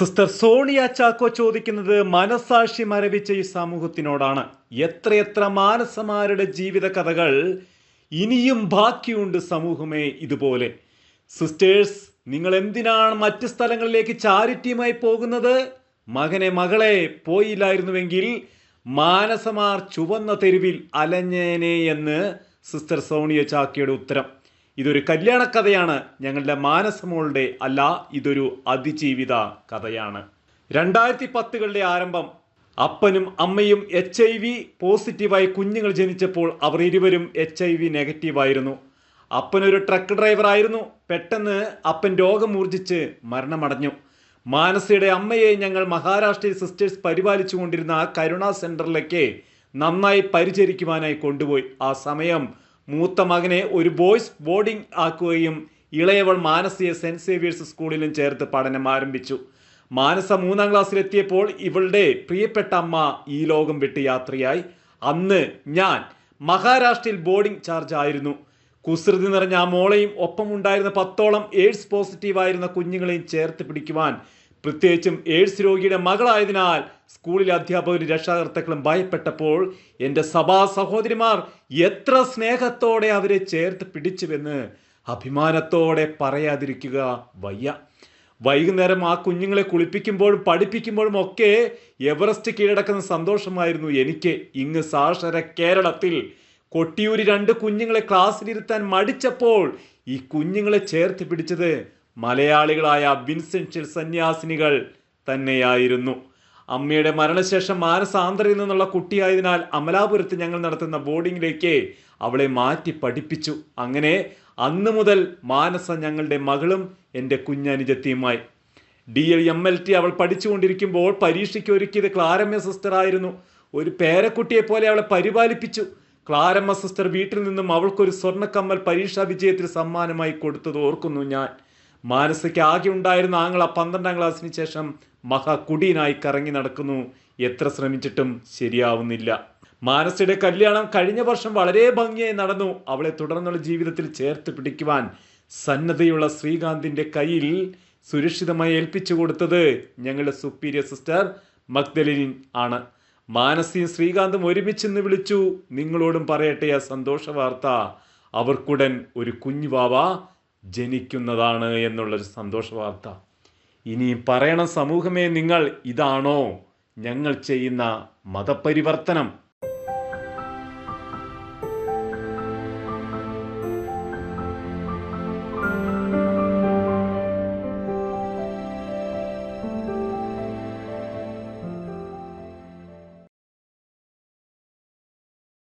Sister Sonia Chacko ചോദിക്കുന്നത് മനസാക്ഷി മരവിച്ച ഈ സമൂഹത്തിനോടാണ്. എത്രയെത്ര മാനസമാരുടെ ജീവിത കഥകൾ ഇനിയും ബാക്കിയുണ്ട് സമൂഹമേ ഇതുപോലെ. സിസ്റ്റേഴ്സ് നിങ്ങൾ എന്തിനാണ് മറ്റ് സ്ഥലങ്ങളിലേക്ക് ചാരിറ്റിയുമായി പോകുന്നത്? മകനെ മകളെ പോയില്ലായിരുന്നുവെങ്കിൽ മാനസമാർ ചുവന്ന തെരുവിൽ അലഞ്ഞേനെ എന്ന് സിസ്റ്റർ സോണിയ ചാക്കിയുടെ ഉത്തരം. ഇതൊരു കല്യാണ കഥയാണ് ഞങ്ങളുടെ മാനസമോളുടെ അല്ല ഇതൊരു അതിജീവിത കഥയാണ്. രണ്ടായിരത്തി പത്തുകളുടെ ആരംഭം. അപ്പനും അമ്മയും എച്ച് ഐ വി പോസിറ്റീവായി കുഞ്ഞുങ്ങൾ ജനിച്ചപ്പോൾ അവർ ഇരുവരും എച്ച് ഐ വി നെഗറ്റീവായിരുന്നു. അപ്പനൊരു ട്രക്ക് ഡ്രൈവറായിരുന്നു. പെട്ടെന്ന് അപ്പൻ രോഗം മൂർജിച്ച് മരണമടഞ്ഞു. മാനസയുടെ അമ്മയെ ഞങ്ങൾ മഹാരാഷ്ട്രയിൽ സിസ്റ്റേഴ്സ് പരിപാലിച്ചു കൊണ്ടിരുന്ന ആ സെന്ററിലേക്ക് സെന്ററിലേക്ക് നന്നായി പരിചരിക്കുവാനായി കൊണ്ടുപോയി. ആ സമയം മൂത്ത മകനെ ഒരു ബോയ്സ് ബോർഡിംഗ് ആക്കുകയും ഇളയവൾ മാനസിയെ സെന്റ് സേവിയേഴ്സ് സ്കൂളിലും ചേർത്ത് പഠനം ആരംഭിച്ചു. മാനസ മൂന്നാം ക്ലാസ്സിലെത്തിയപ്പോൾ ഇവളുടെ പ്രിയപ്പെട്ട അമ്മ ഈ ലോകം വിട്ട് യാത്രയായി. അന്ന് ഞാൻ മഹാരാഷ്ട്രയിൽ ബോർഡിംഗ് ചാർജ് ആയിരുന്നു. കുസൃതി നിറഞ്ഞ ആ മോളെയും ഒപ്പമുണ്ടായിരുന്ന പത്തോളം എയ്ഡ്സ് പോസിറ്റീവായിരുന്ന കുഞ്ഞുങ്ങളെയും ചേർത്ത് പിടിക്കുവാൻ പ്രത്യേകിച്ചും എയ്ഡ്സ് രോഗിയുടെ മകളായതിനാൽ സ്കൂളിലെ അധ്യാപകരും രക്ഷാകർത്താക്കളും ഭയപ്പെട്ടപ്പോൾ എന്റെ സഭാ സഹോദരിമാർ എത്ര സ്നേഹത്തോടെ അവരെ ചേർത്ത് പിടിച്ചുവെന്ന് അഭിമാനത്തോടെ പറയാതിരിക്കുക വയ്യ. വൈകുന്നേരം ആ കുഞ്ഞുങ്ങളെ കുളിപ്പിക്കുമ്പോഴും പഠിപ്പിക്കുമ്പോഴും ഒക്കെ എവറസ്റ്റ് കീഴടക്കുന്ന സന്തോഷമായിരുന്നു എനിക്ക്. ഇങ്ങ് സാക്ഷര കേരളത്തിൽ കൊട്ടിയൂരി രണ്ട് കുഞ്ഞുങ്ങളെ ക്ലാസ്സിലിരുത്താൻ മടിച്ചപ്പോൾ ഈ കുഞ്ഞുങ്ങളെ ചേർത്ത് പിടിച്ചത് മലയാളികളായ വിൻസെൻഷ്യൽ സന്യാസിനികൾ തന്നെയായിരുന്നു. അമ്മയുടെ മരണശേഷം മാനസാന്തരയിൽ നിന്നുള്ള കുട്ടിയായതിനാൽ അമലാപുരത്ത് ഞങ്ങൾ നടത്തുന്ന ബോർഡിങ്ങിലേക്ക് അവളെ മാറ്റി പഠിപ്പിച്ചു. അങ്ങനെ അന്ന് മുതൽ മാനസ ഞങ്ങളുടെ മകളും എന്റെ കുഞ്ഞനുജത്തിയുമായി. D L M L T അവൾ പഠിച്ചുകൊണ്ടിരിക്കുമ്പോൾ പരീക്ഷയ്ക്ക് ഒരുക്കിയത് ക്ലാരമ്മ സിസ്റ്റർ ആയിരുന്നു. ഒരു പേരക്കുട്ടിയെ പോലെ അവളെ പരിപാലിപ്പിച്ചു. ക്ലാരമ്മ സിസ്റ്റർ വീട്ടിൽ നിന്നും അവൾക്കൊരു സ്വർണക്കമ്മൽ പരീക്ഷാ വിജയത്തിൽ സമ്മാനമായി കൊടുത്തത് ഓർക്കുന്നു ഞാൻ. മാനസയ്ക്ക് ആകെ ഉണ്ടായിരുന്ന ആങ്ങള പന്ത്രണ്ടാം ക്ലാസ്സിന് ശേഷം മഹാകുടീനായി കറങ്ങി നടക്കുന്നു. എത്ര ശ്രമിച്ചിട്ടും ശരിയാവുന്നില്ല. മാനസയുടെ കല്യാണം കഴിഞ്ഞ വർഷം വളരെ ഭംഗിയായി നടന്നു. അവളെ തുടർന്നുള്ള ജീവിതത്തിൽ ചേർത്ത് പിടിക്കുവാൻ സന്നദ്ധയുള്ള ശ്രീകാന്തിന്റെ കയ്യിൽ സുരക്ഷിതമായി ഏൽപ്പിച്ചു കൊടുത്തത് ഞങ്ങളുടെ സുപ്പീരിയർ സിസ്റ്റർ മക്ദലിനിൻ ആണ്. മാനസിയും ശ്രീകാന്തും ഒരുമിച്ചെന്ന് വിളിച്ചു. നിങ്ങളോടും പറയട്ടെ ആ സന്തോഷ വാർത്ത. അവർക്കുടൻ ഒരു കുഞ്ഞുവാവ ജനിക്കുന്നതാണ് എന്നുള്ളൊരു സന്തോഷ വാർത്ത. ഇനി പറയണം സമൂഹമേ നിങ്ങൾ ഇതാണോ? ഞങ്ങൾ ചെയ്യുന്ന മതപരിവർത്തനം.